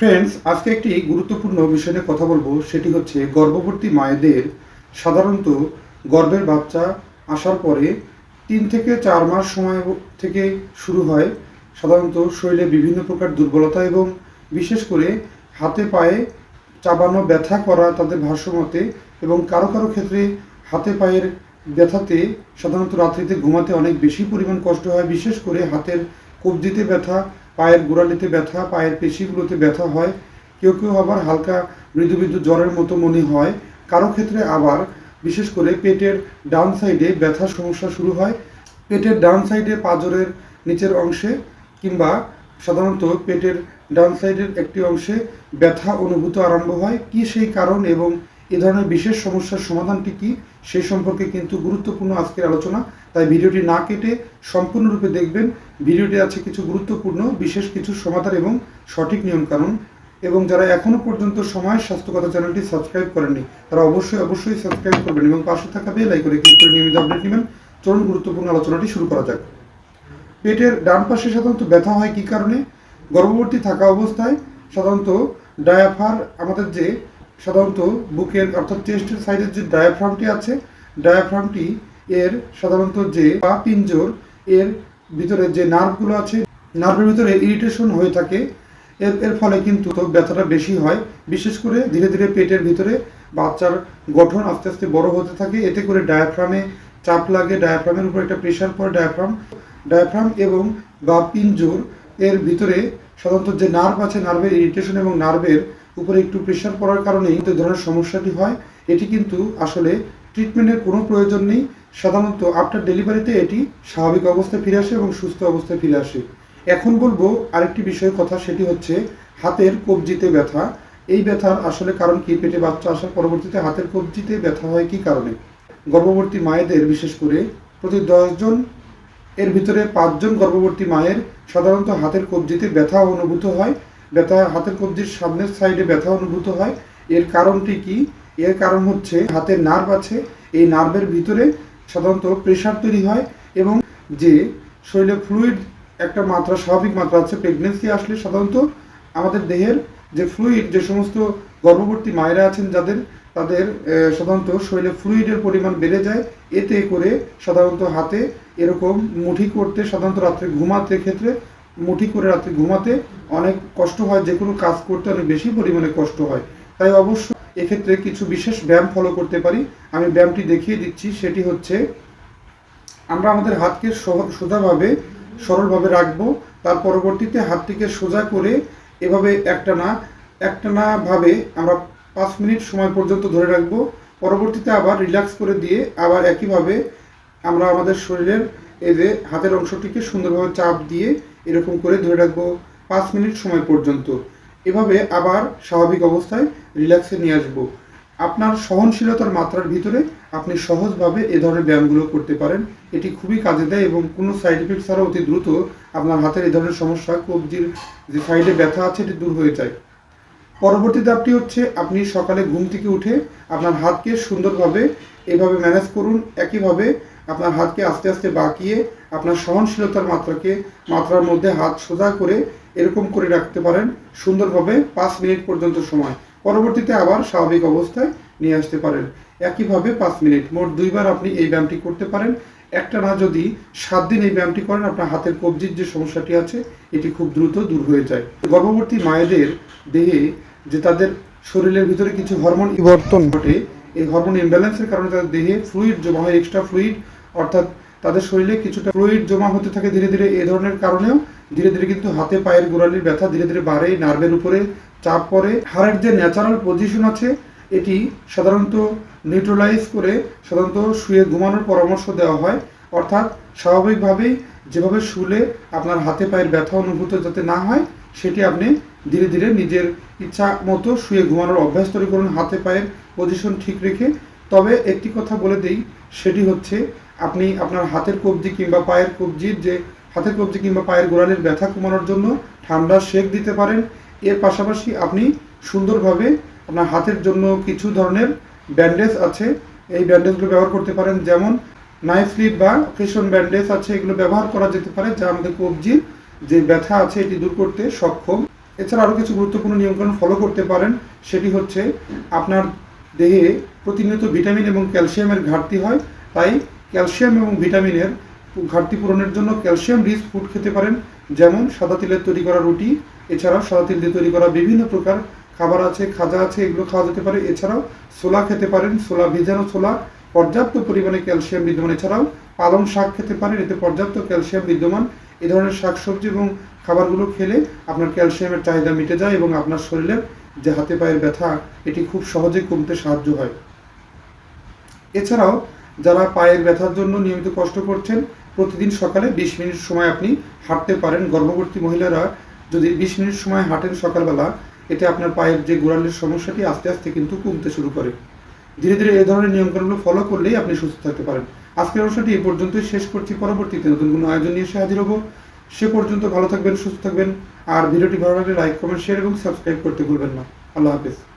Friends আজকে একটি গুরুত্বপূর্ণ বিষয় নিয়ে কথা বলব। সেটি হচ্ছে, গর্ভবতী মায়েদের সাধারণত গর্ভের বাচ্চা আসার পরে তিন থেকে চার মাস সময় থেকে শুরু হয়। সাধারণত শরীরে বিভিন্ন প্রকার দুর্বলতা এবং বিশেষ করে হাতে পায়ে চাবানো ব্যথা করা তাদের ভাষ্যমতে এবং কারও কারও ক্ষেত্রে হাতে পায়ের ব্যথাতে সাধারণত রাত্রিতে ঘুমাতে অনেক বেশি পরিমাণ কষ্ট হয়। বিশেষ করে হাতের কবজিতে ব্যথা পায়ের গোড়ালিতে ব্যথা, পায়ের পেশিগুলোতে ব্যথা হয়, কেউ কেউ আবার হালকা মৃদু মৃদু জ্বরের মতো মনে হয়। কারও ক্ষেত্রে আবার, বিশেষ করে পেটের ডান সাইডে ব্যথার সমস্যা শুরু হয়। পেটের ডান সাইডে পাঁজরের নিচের অংশে কিংবা সাধারণত পেটের ডান সাইডের একটি অংশে ব্যথা অনুভূত আরম্ভ হয়। কি সেই কারণ এবং এ ধরনের বিশেষ সমস্যার সমাধানটি কি সেই সম্পর্কে কিন্তু গুরুত্বপূর্ণ আজকের আলোচনা। তাই ভিডিওটি না কেটে সম্পূর্ণরূপে দেখবেন। ভিডিওটি আছে কিছু গুরুত্বপূর্ণ, বিশেষ কিছু সমাধান এবং সঠিক নিয়মকানুন। এবং যারা এখনও পর্যন্ত সময় স্বাস্থ্যকতা চ্যানেলটি সাবস্ক্রাইব করেননি, তারা অবশ্যই অবশ্যই সাবস্ক্রাইব করবেন এবং পাশে থাকা বেল আইকনে ক্লিক করে নিয়মিত আপডেট নেবেন। চলুন গুরুত্বপূর্ণ আলোচনাটি শুরু করা যাক। পেটের ডান পাশে সাধারণত ব্যথা হয় কি কারণে? গর্ভবতী থাকা অবস্থায় সাধারণত ডায়াফার আমাদের যে সাধারণত বুকের অর্থাৎ চেস্টের সাইডের যে ডায়াফ্রামটি আছে, ডায়াফ্রামটি এর সাধারণত যে পা পিঞ্জর এর ভিতরে যে নার্ভগুলো আছে, নার্ভের ভিতরে ইরিটেশন হয়ে থাকে। এর এর ফলে কিন্তু ব্যথাটা বেশি হয়। বিশেষ করে ধীরে ধীরে পেটের ভিতরে বাচ্চার গঠন আস্তে আস্তে বড় হতে থাকে। এতে করে ডায়াফ্রামে চাপ লাগে। ডায়াফ্রামের উপর একটা প্রেশার পড়ে ডায়াফ্রাম ডায়াফ্রাম এবং বা পিঞ্জর এর ভিতরে সাধারণত যে নার্ভ আছে, নার্ভের ইরিটেশন এবং নার্ভের উপরে একটু প্রেশার পড়ার কারণেই এই ধরনের সমস্যাটি হয়। এটি কিন্তু আসলে ট্রিটমেন্টের কোনো প্রয়োজন নেই। সাধারণত আফটার ডেলিভারিতে এটি স্বাভাবিক অবস্থায় ফিরে আসে এবং সুস্থ অবস্থায় ফিরে আসে। এখন বলব আরেকটি বিষয়ের কথা, সেটি হচ্ছে হাতের কবজিতে ব্যথা। এই ব্যথার আসলে কারণ কি? পেটে বাচ্চা আসার পরবর্তীতে হাতের কবজিতে ব্যথা হয় কি কারণে? গর্ভবতী মায়েদের বিশেষ করে প্রতি দশজন এর ভিতরে পাঁচজন গর্ভবতী মায়ের সাধারণত হাতের কবজিতে ব্যথা অনুভূত হয়। ব্যথা, হাতের কবজির সামনের সাইডে ব্যথা অনুভূত হয়। এর কারণটি কি? এর কারণ হচ্ছে হাতের নার্ভ আছে, এই নার্ভের ভিতরে সাধারণত প্রেশার তৈরি হয় এবং যে শরীরে ফ্লুইড একটা মাত্রা, স্বাভাবিক মাত্রা আছে প্রেগনেন্সি আসলে সাধারণত আমাদের দেহের যে ফ্লুইড যে সমস্ত গর্ভবতী মায়েরা আছেন যাদের, তাদের সাধারণত শরীরে ফ্লুইডের পরিমাণ বেড়ে যায়। এতে করে সাধারণত হাতে এরকম মুঠি করতে, সাধারণত রাত্রে ঘুমাতে ক্ষেত্রে মুঠি করে রাত্রে ঘুমাতে অনেক কষ্ট হয় যে কোনো কাজ করতে অনেক বেশি পরিমাণে কষ্ট হয়। তাই অবশ্য এক্ষেত্রে কিছু বিশেষ ব্যায়াম ফলো করতে পারি। আমি ব্যায়ামটি দেখিয়ে দিচ্ছি, সেটি হচ্ছে আমরা আমাদের হাতকে সোজাভাবে, সরলভাবে রাখব। তার পরবর্তীতে হাতটিকে সোজা করে এভাবে একটানা একটানা ভাবে আমরা পাঁচ মিনিট সময় পর্যন্ত ধরে রাখব। পরবর্তীতে আবার রিল্যাক্স করে দিয়ে আবার একইভাবে আমরা আমাদের শরীরের এই যে হাতের অংশটিকে সুন্দরভাবে চাপ দিয়ে এরকম করে ধরে রাখব পাঁচ মিনিট সময় পর্যন্ত। এভাবে আবার স্বাভাবিক অবস্থায় রিল্যাক্সে নিয়ে আসব। আপনার সহনশীলতার মাত্রার ভিতরে আপনি সহজভাবে এ ধরনের ব্যায়ামগুলো করতে পারেন। এটি খুবই কাজে দেয় এবং কোনো সাইড এফেক্ট ছাড়া অতি দ্রুত আপনার হাতের এ ধরনের সমস্যা, কবজির যে সাইডে ব্যথা আছে, এটি দূর হয়ে যায়। পরবর্তী ধাপটি হচ্ছে, আপনি সকালে ঘুম থেকে উঠে আপনার হাতকে সুন্দরভাবে এভাবে ম্যানেজ করুন। একইভাবে আপনার হাতকে আস্তে আস্তে বাঁকিয়ে আপনার সহনশীলতার মাত্রাকে, মাত্রার মধ্যে হাত সোজা করে এরকম করে রাখতে পারেন সুন্দরভাবে পাঁচ মিনিট পর্যন্ত সময়। পরবর্তীতে আবার স্বাভাবিক অবস্থায় নিয়ে আসতে পারেন। একইভাবে পাঁচ মিনিট, মোট দুইবার আপনি এই ব্যায়ামটি করতে পারেন। একটা না যদি সাত দিন এই ব্যায়ামটি করেন, আপনার হাতের কবজির যে সমস্যাটি আছে, এটি খুব দ্রুত দূর হয়ে যায়। গর্ভবতী মায়েদের দেহে যে তাদের শরীরের ভিতরে কিছু হরমোন পরিবর্তন ঘটে এই হরমোন ইমব্যালেন্সের কারণে তাদের দেহে ফ্লুইড জমা হয় এক্সট্রা ফ্লুইড অর্থাৎ তাদের শরীরে কিছুটা ফ্লুইড জমা হতে থাকে ধীরে ধীরে এই ধরনের কারণেও ধীরে ধীরে কিন্তু হাতে পায়ের গোড়ালির ব্যথা ধীরে ধীরে বাড়ে নার্ভের উপরে চাপ পড়ে। হাড়ের যে ন্যাচারাল পজিশন আছে, এটি সাধারণত নিউট্রালাইজ করে সাধারণত শুয়ে ঘুমানোর পরামর্শ দেওয়া হয়। অর্থাৎ স্বাভাবিকভাবেই যেভাবে শুলে আপনার হাতে পায়ের ব্যথা অনুভূত যাতে না হয়, সেটি আপনি ধীরে ধীরে নিজের ইচ্ছা মতো শুয়ে ঘুমানোর অভ্যাস তৈরি করুন, হাতে পায়ের পজিশন ঠিক রেখে। তবে একটি কথা বলে দিই, সেটি হচ্ছে আপনি আপনার হাতের কবজি কিংবা পায়ের কবজির যে হাতের কবজি কিংবা পায়ের গোড়ালির ব্যথা কমানোর জন্য ঠান্ডা শেক দিতে পারেন। এর পাশাপাশি আপনি সুন্দরভাবে আপনার হাতের জন্য কিছু ধরনের ব্যান্ডেজ আছে, এই ব্যান্ডেজগুলো ব্যবহার করতে পারেন। যেমন নাইফ স্লিপ বা ফেশন ব্যান্ডেজ আছে, এগুলো ব্যবহার করা যেতে পারে, যা আমাদের কবজির যে ব্যথা আছে, এটি দূর করতে সক্ষম। এছাড়া আরও কিছু গুরুত্বপূর্ণ নিয়মকানুন ফলো করতে পারেন। সেটি হচ্ছে আপনার দেহে প্রতিনিয়ত ভিটামিন এবং ক্যালসিয়ামের ঘাটতি হয়, তাই ক্যালসিয়াম এবং ভিটামিনের ঘাটতি পূরণের জন্য ক্যালসিয়াম রিচ ফুড খেতে পারেন, যেমন সাদা তিলের তৈরি করা রুটি, এছাড়াও সাদা তিল দিয়ে তৈরি করা বিভিন্ন প্রকার খাবার আছে, খাজা আছে, এগুলো খাওয়া যেতে পারে। এছাড়াও ছোলা খেতে পারেন, ছোলা ভেজানো ছোলা, পর্যাপ্ত পরিমাণে ক্যালসিয়াম বিদ্যমান। এছাড়াও পালং শাক খেতে পারেন, এতে পর্যাপ্ত ক্যালসিয়াম বিদ্যমান। এ ধরনের শাকসবজি এবং খাবারগুলো খেলে আপনার ক্যালসিয়ামের চাহিদা মিটে যায় এবং আপনার শরীরের যে হাতে পায়ের ব্যথা, এটি খুব সহজে কমতে সাহায্য হয়। এছাড়াও যারা পায়ের ব্যথার জন্য নিয়মিত কষ্ট করছেন, প্রতিদিন সকালে বিশ মিনিট সময় আপনি হাঁটতে পারেন। গর্ভবতী মহিলারা যদি বিশ মিনিট সময় হাঁটেন সকালবেলা, এতে আপনার পায়ের যে গোড়ালির সমস্যাটি আস্তে আস্তে কিন্তু কমতে শুরু করে। ধীরে ধীরে এ ধরনের নিয়মকানুনগুলো ফলো করলেই আপনি সুস্থ থাকতে পারেন। আজকের অনুষ্ঠানটি এ পর্যন্তই। শেষ করছি। পরবর্তীতে নতুন কোনো আয়োজন নিয়ে এসে হাজির হব। সে পর্যন্ত ভালো থাকবেন, সুস্থ থাকবেন। আর ভিডিওটি ভালো লাগলে লাইক, কমেন্ট, শেয়ার এবং সাবস্ক্রাইব করতে ভুলবেন না। আল্লাহ হাফিজ।